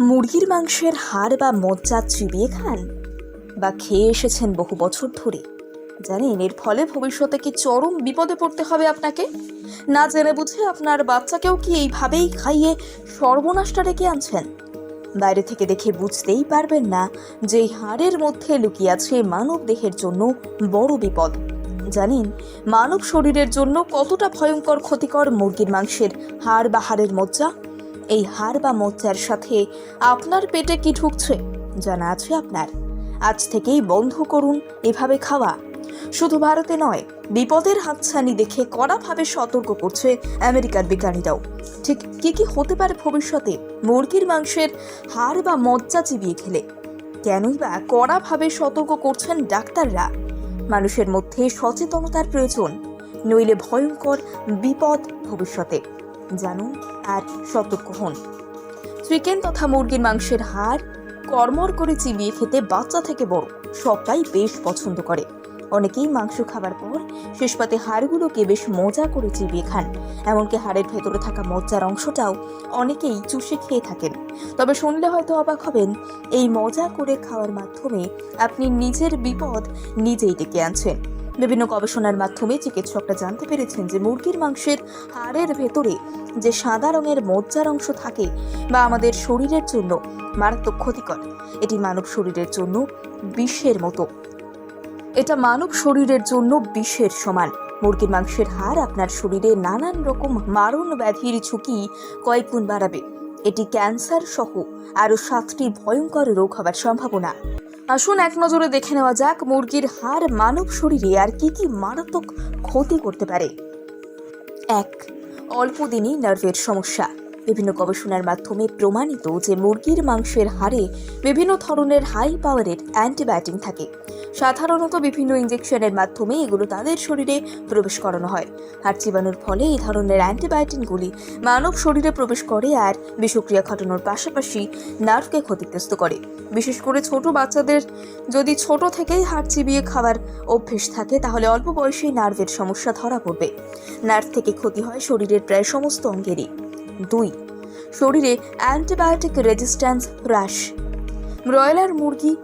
মুরগির মাংসের হাড় বা মজ্জা চিবিয়ে খান বা খেয়ে এসেছেন বহু বছর ধরে। জানেন, এর ফলে ভবিষ্যতে কি চরম বিপদে পড়তে হবে আপনাকে? না জেনে বুঝে আপনার বাচ্চাকেও কি এইভাবেই খাইয়ে সর্বনাশটা ডেকে আনছেন? বাইরে থেকে দেখে বুঝতেই পারবেন না যে হাড়ের মধ্যে লুকিয়ে আছে মানব দেহের জন্য বড় বিপদ। জানেন, মানব শরীরের জন্য কতটা ভয়ঙ্কর ক্ষতিকর মুরগির মাংসের হাড় বা হাড়ের মজ্জা? এই হাড় বা মজ্জার সাথে আপনার পেটে কি ঢুকছে জানা আছে আপনার। আজ থেকেই বন্ধ করুন এভাবে খাওয়া। শুধু ভারতে নয়, বিপদের হাতছানি দেখে কড়াভাবে সতর্ক করছে আমেরিকার বিজ্ঞানীরাও। ঠিক কি কি হতে পারে ভবিষ্যতে মুরগির মাংসের হাড় বা মজ্জা চিবিয়ে খেলে? কেনই বা কড়াভাবে সতর্ক করছেন ডাক্তাররা। মানুষের মধ্যে সচেতনতার প্রয়োজন, নইলে ভয়ঙ্কর বিপদ ভবিষ্যতে। জানুন আর সতর্ক হন। চিকেন তথা মুরগির মাংসের হাড় কর্মর করে চিবিয়ে খেতে বাচ্চা থেকে বড়, সবটাই বেশ পছন্দ করে। অনেকেই মাংস খাবার পর শেষ পাতে হাড়গুলোকে বেশ মজা করে চিবিয়ে খান। এমনকি হাড়ের ভেতরে থাকা মজ্জার অংশটাও অনেকেই চুষে খেয়ে থাকেন। তবে শুনলে হয়তো অবাক হবেন, এই মজা করে খাওয়ার মাধ্যমে আপনি নিজের বিপদ নিজেই ডেকে আনছেন। বিভিন্ন গবেষণার মাধ্যমে চিকিৎসকরা জানতে পেরেছেন যে মুরগির মাংসের হাড়ের ভেতরে যে সাদা রঙের মজ্জার অংশ থাকে বা আমাদের শরীরের জন্য মারাত্মক ক্ষতিকর। এটি মানব শরীরের জন্য বিষের মতো। এটা মানব শরীরের জন্য বিষের সমান। মুরগির মাংসের হাড় আপনার শরীরে নানান রকম মারণ ব্যাধির ঝুঁকি কয়েক গুণ বাড়াবে। এটি ক্যান্সার সহ আরও সাতটি ভয়ঙ্কর রোগ হবার সম্ভাবনা। আসুন এক নজরে দেখে নেওয়া যাক মুরগির হাড় মানব শরীরে আর কি কি মারাত্মক ক্ষতি করতে পারে। এক, অল্প দিনই নার্ভের সমস্যা। বিভিন্ন গবেষণার মাধ্যমে প্রমাণিত যে মুরগির মাংসের হাড়ে বিভিন্ন ধরনের হাই পাওয়ারের অ্যান্টিবায়োটিক থাকে। সাধারণত বিভিন্ন ইঞ্জেকশনের মাধ্যমে এগুলো তাদের শরীরে প্রবেশ করানো হয়। হাড় চিবানোর ফলে এই ধরনের অ্যান্টিবায়োটিকগুলি মানব শরীরে প্রবেশ করে আর বিষক্রিয়া ঘটানোর পাশাপাশি নার্ভকে ক্ষতিগ্রস্ত করে। বিশেষ করে ছোট বাচ্চাদের যদি ছোট থেকেই হাড় চিবিয়ে খাওয়ার অভ্যেস থাকে, তাহলে অল্প বয়সেই নার্ভের সমস্যা ধরা পড়বে। নার্ভ থেকে ক্ষতি হয় শরীরের প্রায় সমস্ত অঙ্গেরই। দুই। শরীরে অ্যান্টিবায়োটিক রেজিস্ট্যান্স হ্রাস। ব্রয়লার মুরগি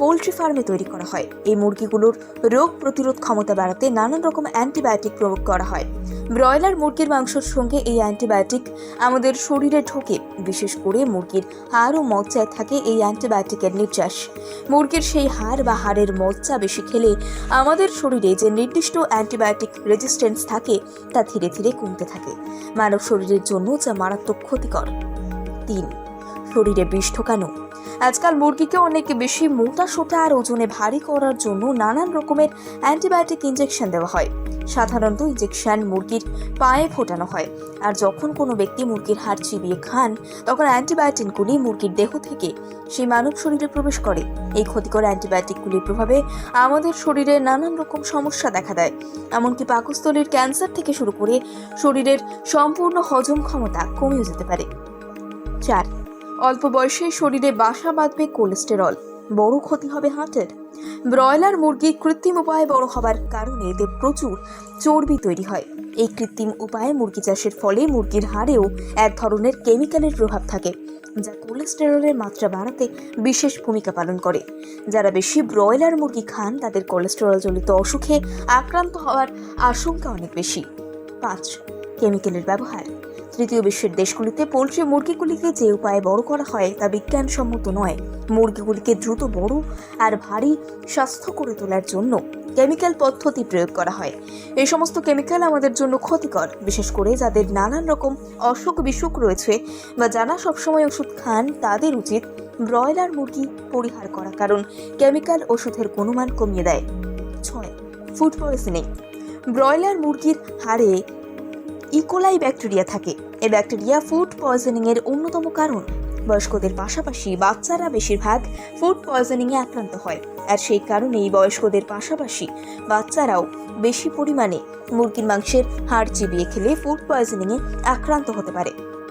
পোলট্রি ফার্মে তৈরি করা হয়। এই মুরগিগুলোর রোগ প্রতিরোধ ক্ষমতা বাড়াতে নানান রকম অ্যান্টিবায়োটিক প্রয়োগ করা হয়। ব্রয়লার মুরগির মাংসের সঙ্গে এই অ্যান্টিবায়োটিক আমাদের শরীরে ঢোকে। বিশেষ করে মুরগির হাড় ও মজ্জায় থাকে এই অ্যান্টিবায়োটিকের নির্যাস। মুরগির সেই হাড় বা হাড়ের মজ্জা বেশি খেলে আমাদের শরীরে যে নির্দিষ্ট অ্যান্টিবায়োটিক রেজিস্ট্যান্স থাকে, তা ধীরে ধীরে কমতে থাকে। মানব শরীরের জন্য যা মারাত্মক ক্ষতিকর। তিন শরীরে বিষ ঢোকানো। আজকাল মুরগিকে অনেক বেশি মোটা, সোটা আর ওজনে ভারী করার জন্য নানান রকমের অ্যান্টিবায়োটিক ইঞ্জেকশন দেওয়া হয়। সাধারণত ইঞ্জেকশন মুরগির পায়ে ফোটানো হয়। আর যখন কোনো ব্যক্তি মুরগির হাড় চিবিয়ে খান, তখন অ্যান্টিবায়োটিকগুলি মুরগির দেহ থেকে সেই মানব শরীরে প্রবেশ করে। এই ক্ষতিকর অ্যান্টিবায়োটিকগুলির প্রভাবে আমাদের শরীরে নানান রকম সমস্যা দেখা দেয়। এমনকি পাকস্থলীর ক্যান্সার থেকে শুরু করে শরীরের সম্পূর্ণ হজম ক্ষমতা কমিয়ে যেতে পারে। চার অল্প বয়সে শরীরে বাসা বাঁধবে কোলেস্টেরল। বড় ক্ষতি হবে হার্টের। ব্রয়লার মুরগি কৃত্রিম উপায়ে বড় হবার কারণে এতে প্রচুর চর্বি তৈরি হয়। এই কৃত্রিম উপায়ে মুরগি চাষের ফলে মুরগির হাড়েও এক ধরনের কেমিক্যালের প্রভাব থাকে, যা কোলেস্টেরলের মাত্রা বাড়াতে বিশেষ ভূমিকা পালন করে। যারা বেশি ব্রয়লার মুরগি খান, তাদের কোলেস্টেরল জনিত অসুখে আক্রান্ত হওয়ার আশঙ্কা অনেক বেশি। পাঁচ, কেমিক্যালের ব্যবহার। তৃতীয় বিশ্বের দেশগুলিতে পোলট্রি মুরগিগুলিকে যে উপায়ে বড় করা হয় তা বিজ্ঞানসম্মত নয়। মুরগিগুলিকে দ্রুত বড় আর ভারী স্বাস্থ্য করে তোলার জন্য কেমিক্যাল পদ্ধতি প্রয়োগ করা হয়। এই সমস্ত কেমিক্যাল আমাদের জন্য ক্ষতিকর, বিশেষ করে যাদের নানান রকম অসুখ বিসুখ রয়েছে বা যারা সবসময় ওষুধ খান, তাদের উচিত ব্রয়লার মুরগি পরিহার করা, কারণ কেমিক্যাল ওষুধের গুণমান কমিয়ে দেয়। ছয়, ফুড পয়জনিং ব্রয়লার মুরগির হাড়ে ইকোলাই ব্যাকটেরিয়া থাকে। এ ব্যাকটেরিয়া ফুড পয়জনিং এর অন্যতম কারণ। বয়স্কদের পাশাপাশি বাচ্চারা বেশিরভাগ ফুড পয়জনিংয়ে আক্রান্ত হয়। আর সেই কারণেই বয়স্কদের পাশাপাশি বাচ্চারাও বেশি পরিমাণে মুরগির মাংসের হাড় চিবিয়ে খেলে ফুড পয়জনিংয়ে আক্রান্ত হতে পারে।